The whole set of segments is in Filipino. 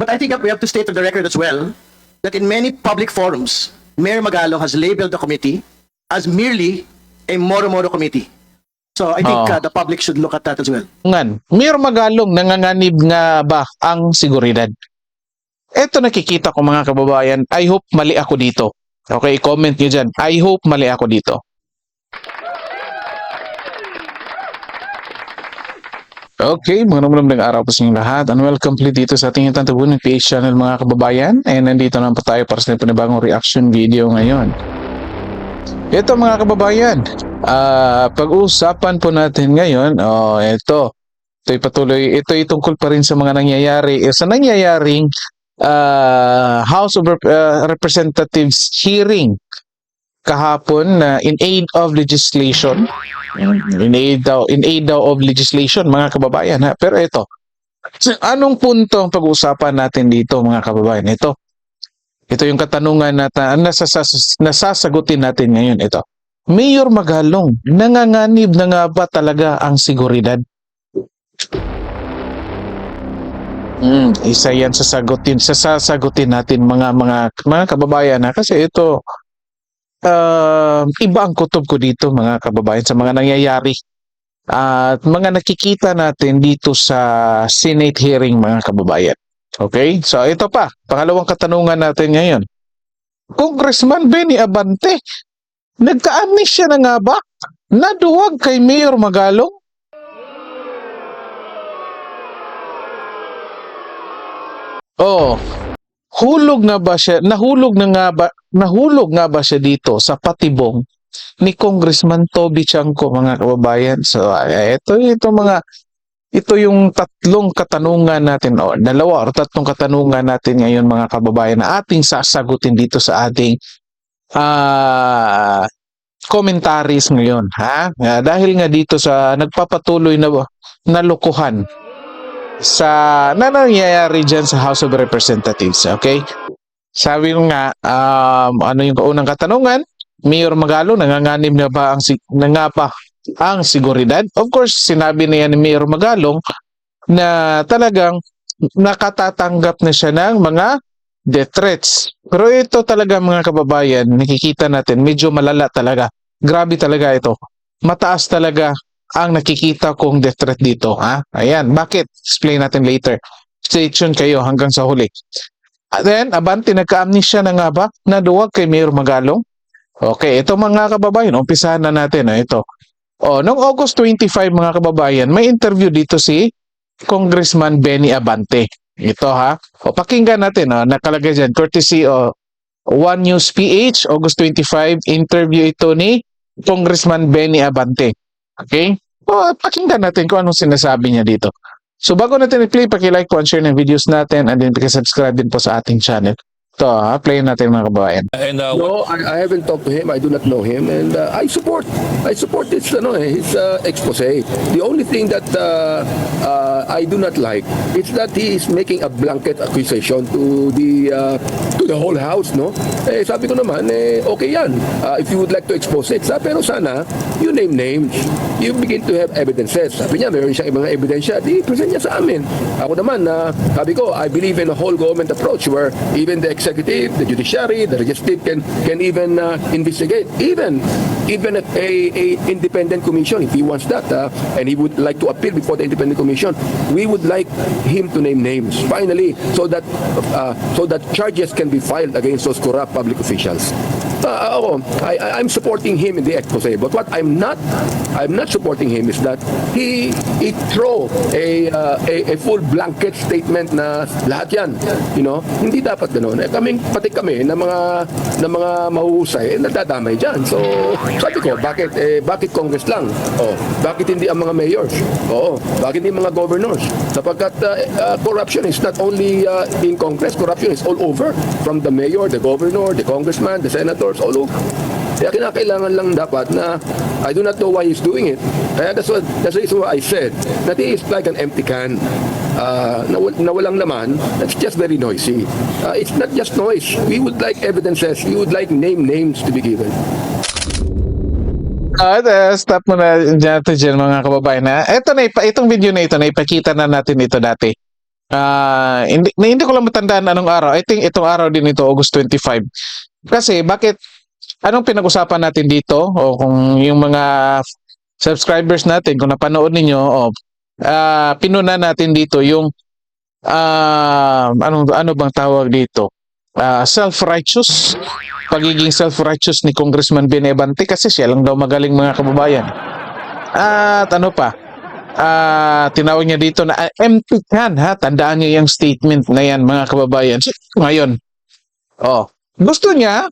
But I think we have to state for the record as well that in many public forums, Mayor Magalong has labeled the committee as merely a Moro-Moro committee. So I think Oo. uh, the public should look at that as well. ngan. Mayor Magalong nanganganib nga ba ang seguridad? Ito nakikita ko mga kababayan. I hope mali ako dito. Okay, comment nyo dyan. I hope mali ako dito. Okay, mga naman ng araw po sa inyong lahat and welcome ulit dito sa ating Tantabunan PH channel mga kababayan and nandito naman po tayo para sa panibagong reaction video ngayon. Ito mga kababayan, ah pag-uusapan po natin ngayon, oh, ito, ito'y patuloy, ito'y tungkol pa rin sa mga nangyayari, eh, sa nangyayaring ah, House of Rep- ah, Representatives hearing kahapon na in aid of legislation. In aid daw in aid daw of legislation mga kababayan ha? Pero ito anong punto ang pag-uusapan natin dito mga kababayan? Ito ito yung katanungan na nasasas, nasasagutin natin ngayon. Ito Mayor Magalong nanganganib na nga ba talaga ang seguridad? Mm, isa yan sasagutin sasagutin natin mga mga mga kababayan ha? Kasi ito uh, iba ang kutob ko dito mga kababayan sa mga nangyayari at mga nakikita natin dito sa Senate hearing mga kababayan. Okay? So ito pa, pangalawang katanungan natin ngayon. Congressman Benny Abante, nagka-amnesia na nga ba? Naduwag kay Mayor Magalong? Oh, hulog na ba siya? Nahulog na nga ba? Nahulog nga ba siya dito sa patibong ni Congressman Toby Chanco mga kababayan? So, ito ito mga ito yung tatlong katanungan natin o dalawa o tatlong katanungan natin ngayon mga kababayan na ating sasagutin dito sa ating ah commentaries ngayon ha Ah, dahil nga dito sa nagpapatuloy na nalukuhan sa na nangyayari dyan sa House of Representatives okay sabi ko nga um, ano yung unang katanungan Mayor Magalo nanganganib na ba ang na nga pa ang seguridad. Of course, sinabi na yan ni Mayor Magalong na talagang nakatatanggap na siya ng mga death threats. Pero ito talaga mga kababayan, nakikita natin, medyo malala talaga. Grabe talaga ito. Mataas talaga ang nakikita kong death threat dito. Ha? Ayan, bakit? Explain natin later. Stay tuned kayo hanggang sa huli. At then, abante, nagka-amnesia na nga ba? Naduwag kay Mayor Magalong? Okay, ito mga kababayan, umpisahan na natin. ah, Ito. Oh, noong August 25 mga kababayan, may interview dito si Congressman Benny Abante. Ito ha. O pakinggan natin, oh, nakalagay diyan courtesy o One News PH August 25 interview ito ni Congressman Benny Abante. Okay? O pakinggan natin kung anong sinasabi niya dito. So bago natin i-play, paki-like po and share ng videos natin and then paki-subscribe din po sa ating channel. Ito ha, play natin mga kababayan. And uh, No, I, I haven't talked to him. I do not know him, and uh, I support. I support his ano eh, his uh, expose. The only thing that uh, uh, I do not like is that he is making a blanket accusation to the uh, to the whole house, no? Eh sabi ko naman eh okay yan. Uh, if you would like to expose it, sa pero sana you name names. You begin to have evidences. Sabi niya, meron siyang ibang ebidensya, di present niya sa amin. Ako naman, na sabi ko, I believe in a whole government approach where even the executive, the judiciary, the legislative can can even uh, investigate. Even even a, a independent commission, if he wants that, uh, and he would like to appeal before the independent commission, we would like him to name names. Finally, so that uh, so that charges can be filed against those corrupt public officials. Uh, ako, I, I- I'm supporting him in the expose. But what I'm not, I'm not supporting him is that he, he throw a, uh, a, a full blanket statement na lahat yan. You know, hindi dapat ganoon. Eh, kaming, pati kami na mga, na mga mahuhusay, eh, nadadamay dyan. So, sabi ko, bakit, eh, bakit Congress lang? Oh, bakit hindi ang mga mayors? Oo, bakit hindi mga governors? Sapagkat uh, uh, corruption is not only uh, in Congress, corruption is all over. From the mayor, the governor, the congressman, the senators, all over. Kaya kinakailangan lang dapat na I do not know why he's doing it. Kaya that's what that's the reason why I said that he is like an empty can. Uh, na, wal- na walang laman, that's just very noisy. Uh, it's not just noise. We would like evidences. We would like name names to be given. Ah, uh, stop na dyan natin dyan mga kababayan na. Ito na, itong video na ito na ipakita na natin ito dati. Ah, hindi, na- hindi ko lang matandaan anong araw. I think itong araw din ito, August 25. Kasi bakit anong pinag-usapan natin dito o kung yung mga subscribers natin kung napanood ninyo o ah pinuna natin dito yung ah anong ano bang tawag dito? Ah, self-righteous pagiging self-righteous ni Congressman Benebante kasi siya lang daw magaling mga kababayan. At ano pa? Ah, tinawag niya dito na ah, empty can ha. Tandaan niyo yung statement na yan mga kababayan. So, ngayon, oh, gusto niya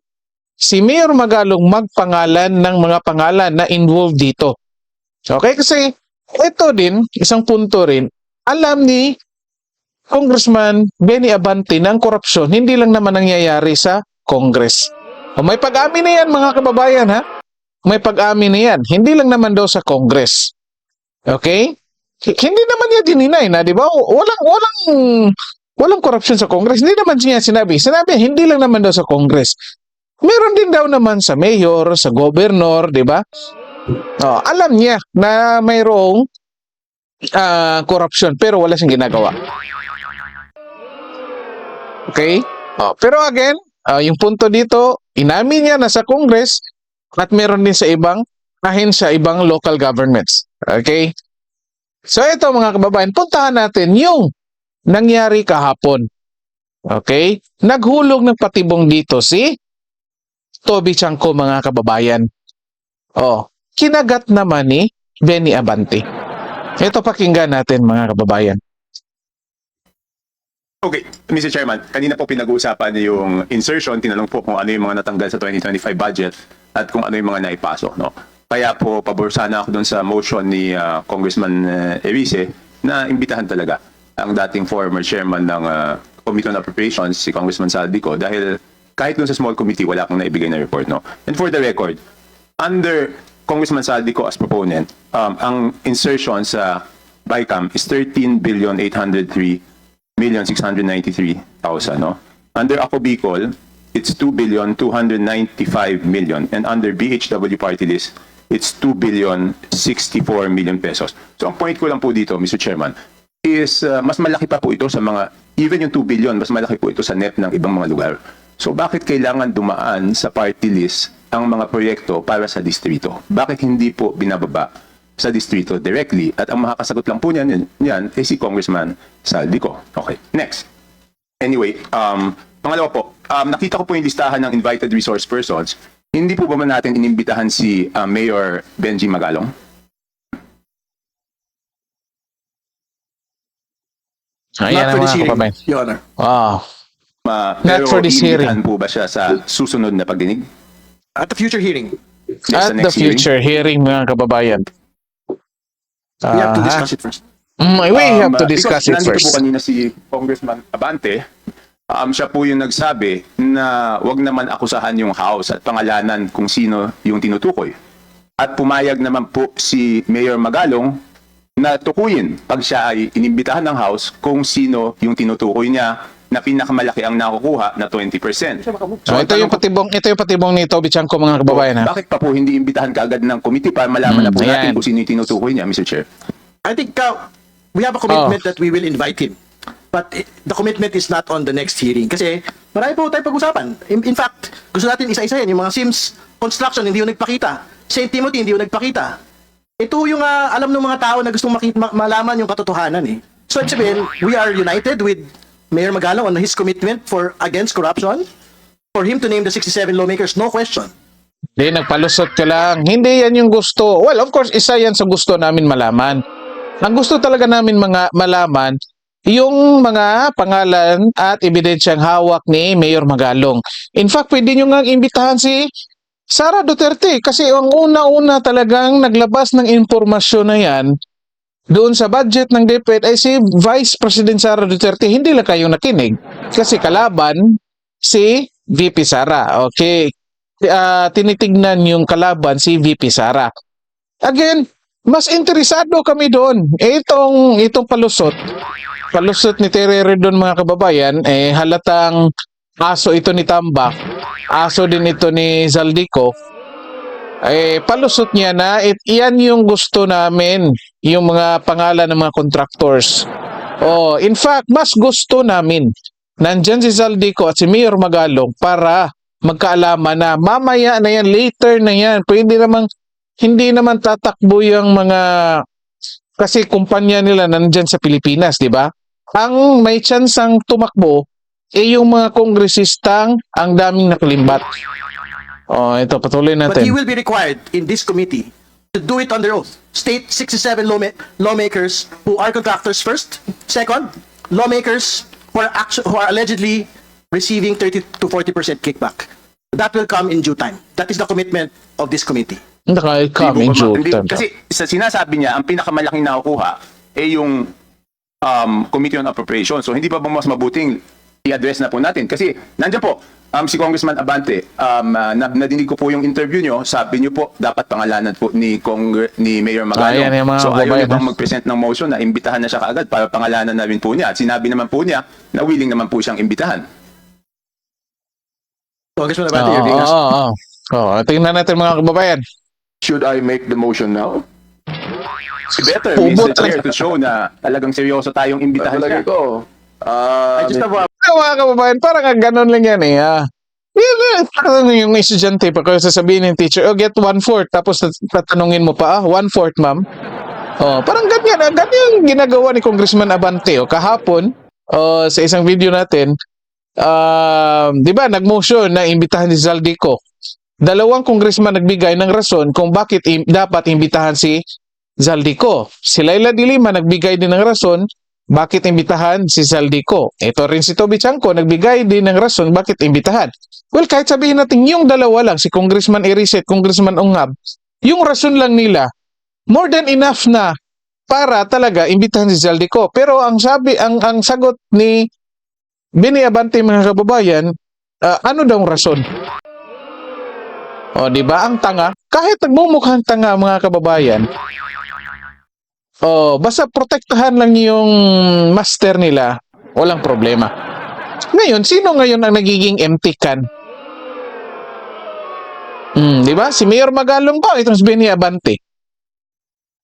si Mayor Magalong magpangalan ng mga pangalan na involved dito. Okay, kasi ito din, isang punto rin, alam ni Congressman Benny Abante na ang korupsyon hindi lang naman nangyayari sa Congress. O may pag-amin na yan mga kababayan ha. May pag-amin na yan. Hindi lang naman daw sa Congress. Okay? Hindi naman niya dininay na, di ba? Walang, walang, walang korupsyon sa Congress. Hindi naman niya sinabi. Sinabi, hindi lang naman daw sa Congress. Meron din daw naman sa mayor, sa gobernur, di ba? Oh, alam niya na mayroong ah, korupsyon pero wala siyang ginagawa. Okay? Oh, pero again, ah, yung punto dito, inamin niya na sa Congress at meron din sa ibang ahensya, ibang local governments. Okay? So ito mga kababayan, puntahan natin yung nangyari kahapon. Okay? Naghulog ng patibong dito si Toby Chanko mga kababayan. Oh, kinagat naman ni Benny Abante. Ito pakinggan natin mga kababayan. Okay, Mr. Chairman, kanina po pinag-uusapan yung insertion, tinanong po kung ano yung mga natanggal sa 2025 budget at kung ano yung mga naipasok, no? Kaya po, pabor sana ako dun sa motion ni ah, Congressman uh, Erice na imbitahan talaga ang dating former chairman ng ah, Committee on Appropriations, si Congressman Saldico, dahil kahit dun sa small committee, wala kang naibigay na report, no? And for the record, under Congressman Saldico as proponent, um, ang insertion sa BICAM is 13 billion 803 million 693,000, no? Under Ako Bicol, it's 2 billion 295 million and under BHW party list, it's 2 billion 64 million pesos. So ang point ko lang po dito, Mr. Chairman, is uh, mas malaki pa po ito sa mga even yung 2 billion, mas malaki po ito sa net ng ibang mga lugar. So bakit kailangan dumaan sa party list ang mga proyekto para sa distrito? Bakit hindi po binababa sa distrito directly at ang makakasagot lang po niyan, niyan ay si Congressman Saldico. Okay, next. Anyway, um, pangalawa po, um, nakita ko po yung listahan ng invited resource persons. Hindi po ba man natin inimbitahan si uh, Mayor Benji Magalong? Ayan Not for this hearing, kababayan. Your Honor. Wow. Ma, Not for this iimbitahan po ba siya sa susunod na pagdinig? At the future hearing, Yes, At the hearing? future hearing mga kababayan. we have to Ah, discuss it first. mm, we have to Um, discuss because it nandito first. po kanina si Congressman Abante, um, siya po yung nagsabi na wag naman akusahan yung House at pangalanan kung sino yung tinutukoy. At pumayag naman po si Mayor Magalong na tukuyin pag siya ay inimbitahan ng House kung sino yung tinutukoy niya na pinakamalaki ang nakukuha na 20%. So, ito yung patibong ito yung patibong ni Toby Chanko mga kababayan ha. Bakit pa po hindi imbitahan kaagad ng committee para malaman na Mm, po natin ayan. kung sino yung tinutukoy niya, Mr. Chair? I think uh, we have a commitment that we will invite him. But eh, the commitment is not on the next hearing. Kasi marami po tayong pag-usapan. In, in fact, gusto natin isa-isa yan. Yung mga Sims construction, hindi yung nagpakita. St. Timothy, hindi yung nagpakita. Ito yung ah, alam ng mga tao na gustong makita, ma- malaman yung katotohanan eh. So, ibig sabihin, we are united with Mayor Magalong on his commitment for against corruption. For him to name the 67 lawmakers, no question. Hindi, nagpalusot ka lang. Hindi yan yung gusto. Well, of course, isa yan sa gusto namin malaman. Ang gusto talaga namin mga malaman, yung mga pangalan at ebidensyang hawak ni Mayor Magalong. In fact, pwede nyo nga imbitahan si Sara Duterte kasi ang una-una talagang naglabas ng impormasyon na yan doon sa budget ng DepEd ay si Vice President Sara Duterte. Hindi lang kayo nakinig kasi kalaban si VP Sara. Okay, ah, tinitignan yung kalaban si VP Sara. Again, mas interesado kami doon. Eh, Itong, itong palusot, palusot ni Terere doon mga kababayan, eh halatang aso ito ni Tambak, aso din ito ni Zaldico, eh palusot niya na it, iyan yung gusto namin, yung mga pangalan ng mga contractors. Oh, in fact, mas gusto namin nandyan si Zaldico at si Mayor Magalong para magkaalaman na mamaya na yan, later na yan. Pwede namang hindi naman tatakbo yung mga kasi kumpanya nila nandyan sa Pilipinas, di ba? Ang may chance ang tumakbo eh yung mga kongresistang ang daming nakalimbat. Oh, ito patuloy But he natin. will be required in this committee to do it under oath. State 67 lawma- lawmakers who are contractors first. Second, lawmakers who are, who are allegedly receiving 30 to 40% kickback. That will come in due time. That is the commitment of this committee. Naka-coming Hindi po, hindi- joke. Kasi sa sinasabi niya, ang pinakamalaking nakukuha ay yung um, Committee on Appropriation. So hindi pa ba mas mabuting i-address na po natin? Kasi nandiyan po, um, si Congressman Abante, um, uh, na, nadinig ko po yung interview nyo, sabi niyo po, dapat pangalanan po ni, Congre- ni Mayor Magano. Ah, yan yung mga so ayaw bang na- mag-present ng motion na imbitahan na siya kaagad para pangalanan na rin po niya? At sinabi naman po niya na willing naman po siyang imbitahan. Congressman Oo, Abante, your oo, fingers. oo, oo. Oh, tingnan natin mga kababayan. Should I make the motion now? Better, Pubot Mr. Chair, to show na talagang seryoso tayong imbitahan Talaga siya. ko. Ah, I just have a mga kababayan, parang ganun lang yan eh. Ah. Yun, eh, yung estudyante pa kayo sasabihin ng teacher, oh, get one-fourth. Tapos tat- tatanungin mo pa, ah, one-fourth, ma'am. Oh, parang ganyan. Ah, ganyan yung ginagawa ni Congressman Abante. Oh, kahapon, oh, sa isang video natin, um, di ba, nag-motion na imbitahan si Zaldico. Dalawang congressman nagbigay ng rason kung bakit im- dapat imbitahan si Zaldico. Si Laila Dilima nagbigay din ng rason bakit imbitahan si Zaldico. Ito rin si Toby Chanko nagbigay din ng rason bakit imbitahan. Well, kahit sabihin natin yung dalawa lang, si Congressman Erice at Congressman Ungab, yung rason lang nila, more than enough na para talaga imbitahan si Zaldico. Pero ang sabi, ang, ang sagot ni Bini Abante mga kababayan, ah, ano daw ang rason? O, di ba? Ang tanga, kahit nagmumukhang tanga mga kababayan, oh, basta protektahan lang yung master nila, walang problema. Ngayon, sino ngayon ang nagiging empty can? Hmm, di ba? Si Mayor Magalong pa, itong si Benny Abante.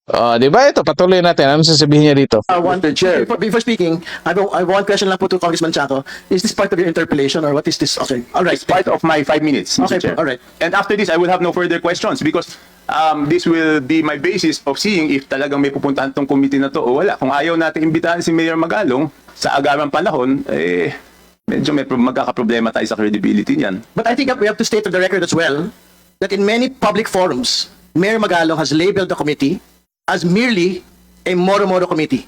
Oh, di ba? Ito, patuloy natin. Ano sasabihin niya dito? Uh, one, Mr. Chair. Before, before speaking, I I have one question lang po to Congressman Chaco. Is this part of your interpellation or what is this? Okay, all right. It's part of my five minutes, Mr. Okay, Chair. all right. And after this, I will have no further questions because um, this will be my basis of seeing if talagang may pupuntahan tong committee na to o wala. Kung ayaw natin imbitahan si Mayor Magalong sa agarang panahon, eh, medyo may pro- magkakaproblema tayo sa credibility niyan. But I think that we have to state on the record as well that in many public forums, Mayor Magalong has labeled the committee as merely a Moro-Moro committee.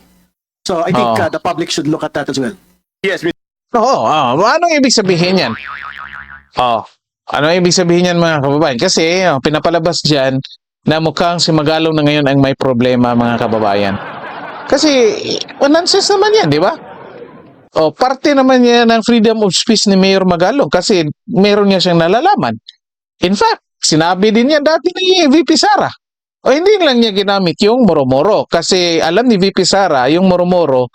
So I think Oh. uh, the public should look at that as well. Yes, Mr. Oo, oh, anong ibig sabihin yan? Oh, ano ibig sabihin yan mga kababayan? Kasi oh, pinapalabas dyan na mukhang si Magalong na ngayon ang may problema mga kababayan. Kasi oh, nonsense naman yan, di ba? Oh, parte naman yan ng freedom of speech ni Mayor Magalong kasi meron niya siyang nalalaman. In fact, sinabi din yan dati ni VP Sara. O hindi lang niya ginamit yung moro-moro kasi alam ni VP Sara yung moro-moro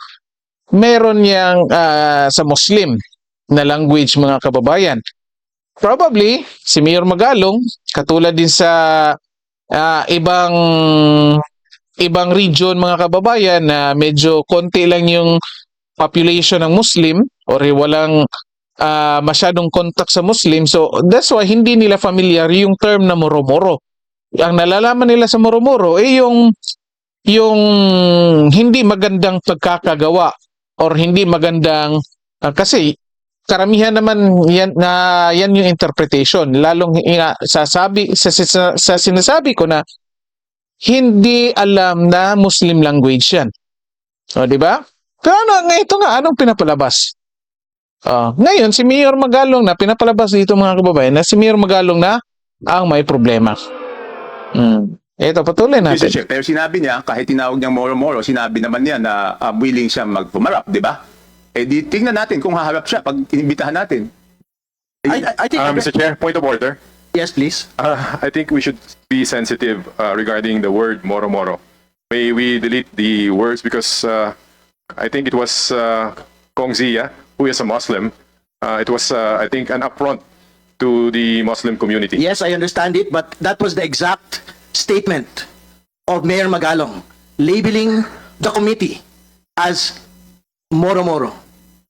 meron niyang ah, sa Muslim na language mga kababayan. Probably si Mayor Magalong katulad din sa ah, ibang ibang region mga kababayan na medyo konti lang yung population ng Muslim or walang ah, masyadong contact sa Muslim. So that's why hindi nila familiar yung term na moro-moro. Ang nalalaman nila sa moro-moro ay yung yung hindi magandang pagkakagawa or hindi magandang ah, kasi karamihan naman yan na yan yung interpretation lalong ina- sasabi sa, sa, sa sinasabi ko na hindi alam na Muslim language yan. O, di ba? Pero ano, nga ito nga, anong pinapalabas? Ah, ngayon, si Mayor Magalong na pinapalabas dito mga kababayan na si Mayor Magalong na ang may problema. Hmm. Ito, patuloy natin. Chair, pero sinabi niya, kahit tinawag niyang moro-moro, sinabi naman niya na uh, willing siya magpumarap, di ba? Eh di, tingnan natin kung haharap siya pag inimbitahan natin. I, I, I think. Uh, Mr. Chair, point of order. Yes, please. Uh, I think we should be sensitive uh, regarding the word moro moro. May we delete the words because uh, I think it was uh, Kong Zia, who is a Muslim. Uh, it was, uh, I think, an affront to the Muslim community. Yes, I understand it, but that was the exact statement of Mayor Magalong, labeling the committee as Moro Moro.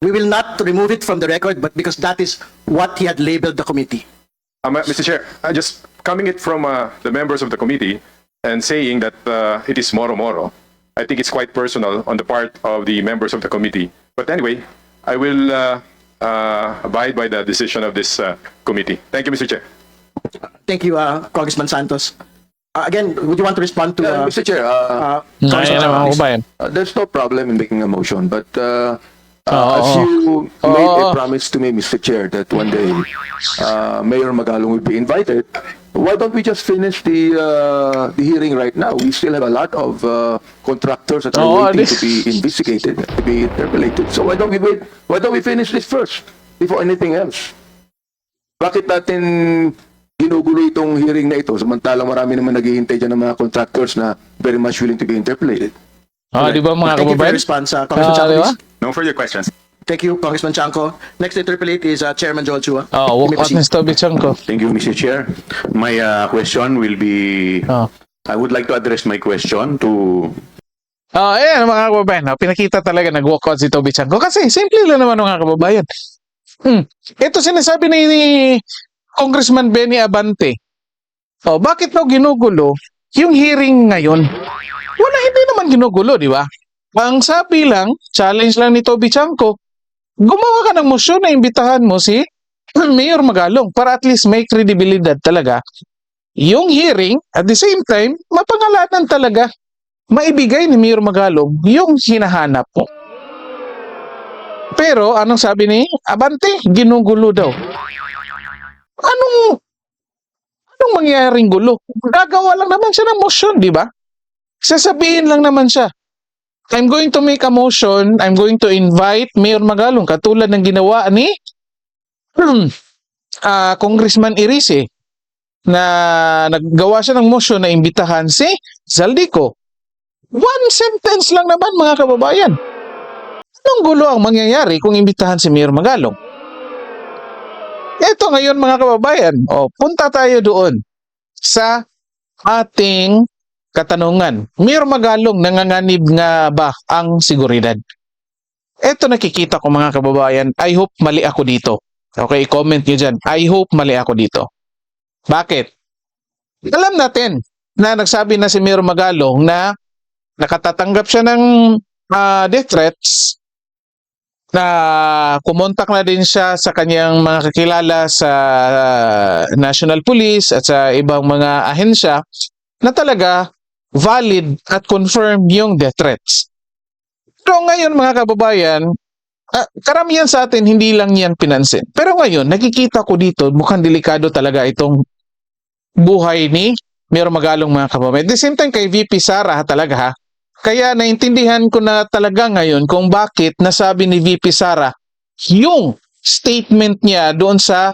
We will not remove it from the record, but because that is what he had labeled the committee. Um, uh, Mr. Chair, uh, just coming it from uh, the members of the committee and saying that uh, it is Moro Moro, I think it's quite personal on the part of the members of the committee. But anyway, I will uh, uh, abide by the decision of this uh, committee. Thank you, Mr. Chair. Thank you, uh, Congressman Santos. Uh, again, would you want to respond to Yeah, uh, Mr. Chair, uh, uh, Ayan Congressman ang mga Santos? uh, there's no problem in making a motion, but uh, uh, Oo. as you Oo. made a promise to me, Mr. Chair, that one day uh, Mayor Magalong will be invited, why don't we just finish the uh, the hearing right now? We still have a lot of uh, contractors that are Oo, waiting this- to be investigated, to be interpolated. So why don't we wait? Why don't we finish this first before anything else? Bakit natin ginugulo itong hearing na ito samantalang marami naman naghihintay dyan ng mga contractors na very much willing to be interpolated? Ah, di ba mga Thank you for kababayan? your response, uh, Congressman Ah, Chanco. di ba? please. No further questions. Thank you, Congressman Chanco. Next to interpolate is uh, Chairman Joel Chua. Oh, You may walk out proceed. Chanko. Thank you, Mr. Chair. My uh, question will be, Oh. I would like to address my question to Ah, ayan mga kababayan. Oh, pinakita talaga nag-walk out si Toby Chanko. Kasi simple lang naman mga kababayan. Hmm. Ito sinasabi ni, ni Congressman Benny Abante. Oh, bakit daw ginugulo yung hearing ngayon? Wala, hindi naman ginugulo, di ba? Ang sabi lang, challenge lang ni Toby Chanko, gumawa ka ng motion na imbitahan mo si Mayor Magalong para at least may credibility talaga yung hearing at the same time mapangalanan talaga maibigay ni Mayor Magalong yung hinahanap mo. Pero anong sabi ni Abante? Ginugulo daw. Anong anong mangyayaring gulo? Gagawa lang naman siya ng motion, di ba? Sasabihin lang naman siya. I'm going to make a motion. I'm going to invite Mayor Magalong katulad ng ginawa ni ah, Congressman Irise na naggawa siya ng motion na imbitahan si Zaldico. One sentence lang naman mga kababayan. Anong gulo ang mangyayari kung imbitahan si Mayor Magalong? Ito ngayon mga kababayan, o punta tayo doon sa ating katanungan. Mayor Magalong, nanganganib nga ba ang seguridad? Ito nakikita ko mga kababayan, I hope mali ako dito. Okay, comment nyo dyan. I hope mali ako dito. Bakit? Alam natin na nagsabi na si Mayor Magalong na nakatatanggap siya ng ah, death threats na kumontak na din siya sa kanyang mga kakilala sa ah, National Police at sa ibang mga ahensya na talaga valid at confirmed yung death threats. Pero ngayon mga kababayan, ah, karamihan sa atin hindi lang yan pinansin. Pero ngayon, nakikita ko dito, mukhang delikado talaga itong buhay ni Mayor Magalong mga kababayan. At the same time kay VP Sara talaga ha, kaya naintindihan ko na talaga ngayon kung bakit nasabi ni VP Sara yung statement niya doon sa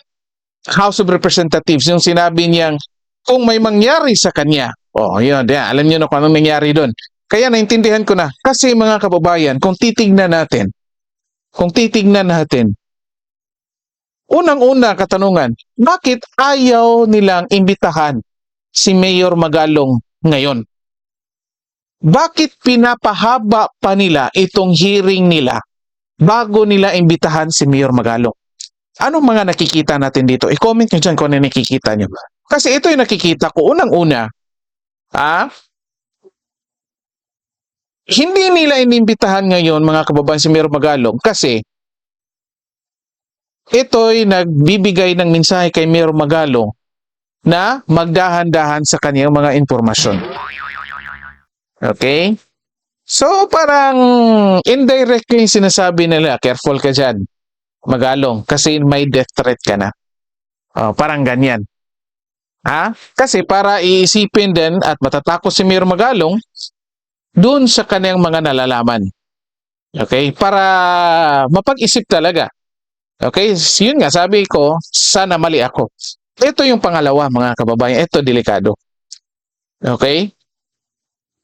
House of Representatives, yung sinabi niyang kung may mangyari sa kanya. Oh, yun, yan, alam niyo na kung anong nangyari doon. Kaya naintindihan ko na. Kasi mga kababayan, kung titignan natin, kung titignan natin, unang-una katanungan, bakit ayaw nilang imbitahan si Mayor Magalong ngayon? Bakit pinapahaba pa nila itong hearing nila bago nila imbitahan si Mayor Magalong? Anong mga nakikita natin dito? I-comment nyo dyan kung ano nakikita nyo. Kasi ito yung nakikita ko. Unang-una, ah, hindi nila inimbitahan ngayon mga kababayan si Mayor Magalong kasi ito'y nagbibigay ng mensahe kay Mayor Magalong na magdahan-dahan sa kanyang mga impormasyon. Okay? So, parang indirectly sinasabi nila, careful ka dyan, Magalong, kasi may death threat ka na. Oh, parang ganyan. Ha? Kasi para iisipin din at matatakot si Mayor Magalong doon sa kanyang mga nalalaman. Okay? Para mapag-isip talaga. Okay? Yun nga, sabi ko, sana mali ako. Ito yung pangalawa, mga kababayan. Ito, delikado. Okay?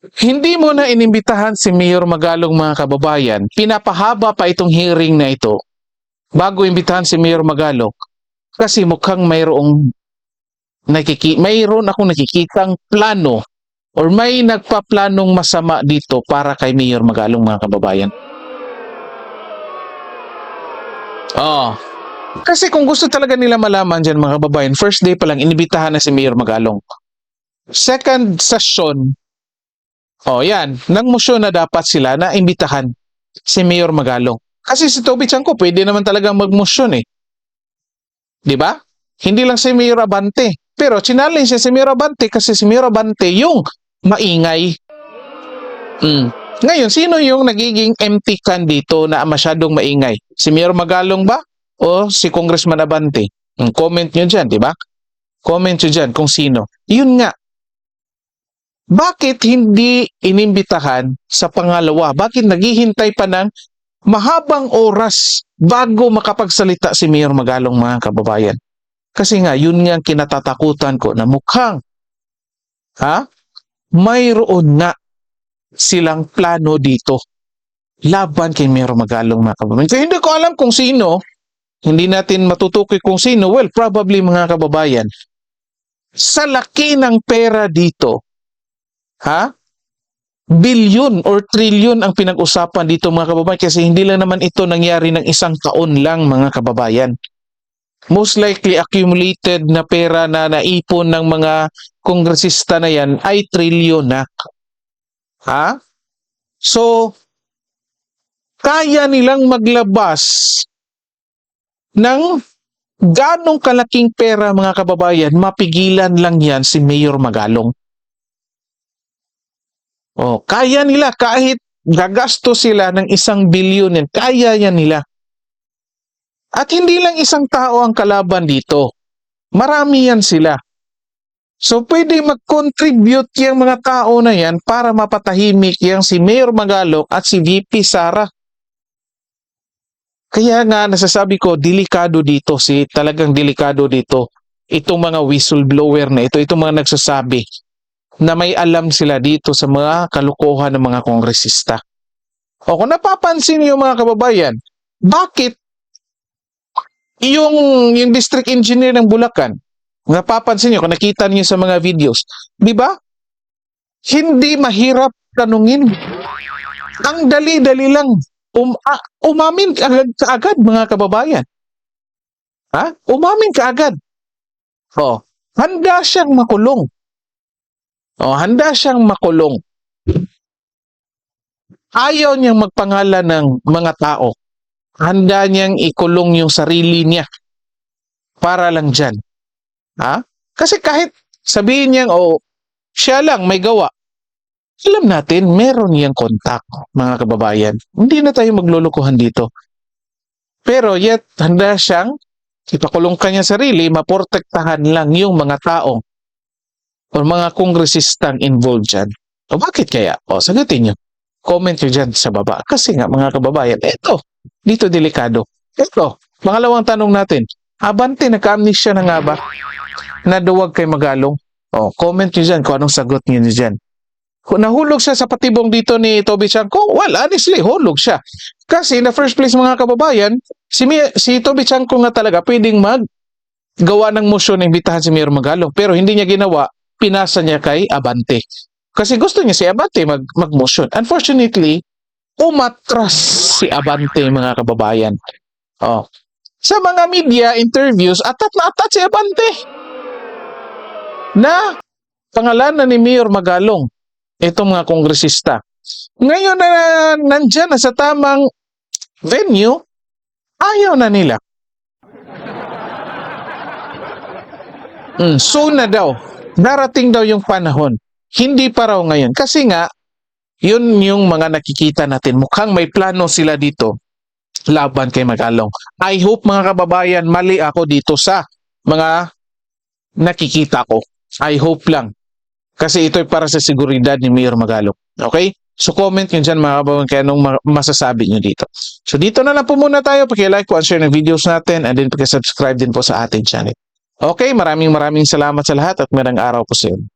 Hindi mo na inimbitahan si Mayor Magalong mga kababayan. Pinapahaba pa itong hearing na ito bago imbitahan si Mayor Magalong kasi mukhang mayroong nakiki mayroon akong nakikitang plano or may nagpaplanong masama dito para kay Mayor Magalong mga kababayan. Oh. Kasi kung gusto talaga nila malaman dyan mga kababayan, first day pa lang inibitahan na si Mayor Magalong. Second session, oh yan, nagmosyon na dapat sila na imbitahan si Mayor Magalong. Kasi si Toby Chanko pwede naman talaga magmosyon eh. 'Di ba? Hindi lang si Mayor Abante. Pero challenge siya si Mayor Abante kasi si Mayor Abante yung maingay. Mm. Ngayon, sino yung nagiging empty can dito na masyadong maingay? Si Mayor Magalong ba? O si Congressman Abante? Mm, Comment nyo dyan, di ba? Comment nyo dyan kung sino. Yun nga. Bakit hindi inimbitahan sa pangalawa? Bakit naghihintay pa ng mahabang oras bago makapagsalita si Mayor Magalong mga kababayan? Kasi nga, yun nga ang kinatatakutan ko na mukhang ha? mayroon nga silang plano dito laban kay Mayor Magalong mga kababayan. Kaya hindi ko alam kung sino, hindi natin matutukoy kung sino, well, probably mga kababayan, sa laki ng pera dito, ha? Bilyon or trilyon ang pinag-usapan dito mga kababayan kasi hindi lang naman ito nangyari ng isang taon lang mga kababayan. Most likely accumulated na pera na naipon ng mga kongresista na yan ay trilyon na. Ha? So, kaya nilang maglabas ng ganong kalaking pera mga kababayan, mapigilan lang yan si Mayor Magalong. O, kaya nila kahit gagasto sila ng isang bilyon yan, kaya yan nila. At hindi lang isang tao ang kalaban dito. Marami yan sila. So pwede mag-contribute yung mga tao na yan para mapatahimik yung si Mayor Magalong at si VP Sara. Kaya nga nasasabi ko, delikado dito, si talagang delikado dito. Itong mga whistleblower na ito, itong mga nagsasabi na may alam sila dito sa mga kalukuhan ng mga kongresista. O kung napapansin niyo mga kababayan, bakit yung, yung district engineer ng Bulacan, napapansin niyo kung nakita niyo sa mga videos, di ba? Hindi mahirap tanungin. Ang dali-dali lang. Um, ah, umamin kaagad, kaagad mga kababayan. Ha? Umamin kaagad. Oh, handa siyang makulong. Oh, handa siyang makulong. Ayaw niyang magpangalan ng mga tao. Handa niyang ikulong yung sarili niya para lang dyan. Ha? Kasi kahit sabihin niyang, oh, siya lang may gawa. Alam natin, meron niyang kontak, mga kababayan. Hindi na tayo maglulukuhan dito. Pero yet, handa siyang ipakulong kanya sarili, maprotektahan lang yung mga tao o mga kongresistang involved dyan. O bakit kaya? O sagutin nyo. Comment nyo dyan sa baba. Kasi nga mga kababayan, eto, dito delikado. Eto, pangalawang tanong natin. Abante, nagka-amnesia na nga ba? Naduwag kay Magalong? O, comment nyo dyan kung anong sagot nyo dyan. Nahulog siya sa patibong dito ni Toby Chanko, well, honestly, hulog siya. Kasi in the first place mga kababayan, si, si Toby Chanko nga talaga pwedeng mag gawa ng motion na imbitahan si Mayor Magalong. Pero hindi niya ginawa, pinasa niya kay Abante. Kasi gusto niya si Abante mag, mag-motion. Unfortunately, umatras si Abante mga kababayan. Oh. Sa mga media interviews, atat na atat si Abante. Na pangalanan ni Mayor Magalong itong mga kongresista. Ngayon na nandyan na sa tamang venue, ayaw na nila. Mm, soon na daw. Narating daw yung panahon. Hindi pa raw ngayon. Kasi nga, yun yung mga nakikita natin. Mukhang may plano sila dito laban kay Magalong. I hope mga kababayan, mali ako dito sa mga nakikita ko. I hope lang. Kasi ito ay para sa seguridad ni Mayor Magalong. Okay? So comment nyo dyan mga kababayan kaya anong ma- masasabi nyo dito. So dito na lang po muna tayo. Paki-like po and share ng videos natin and then paki-subscribe din po sa ating channel. Okay, maraming maraming salamat sa lahat at magandang araw po sa inyo.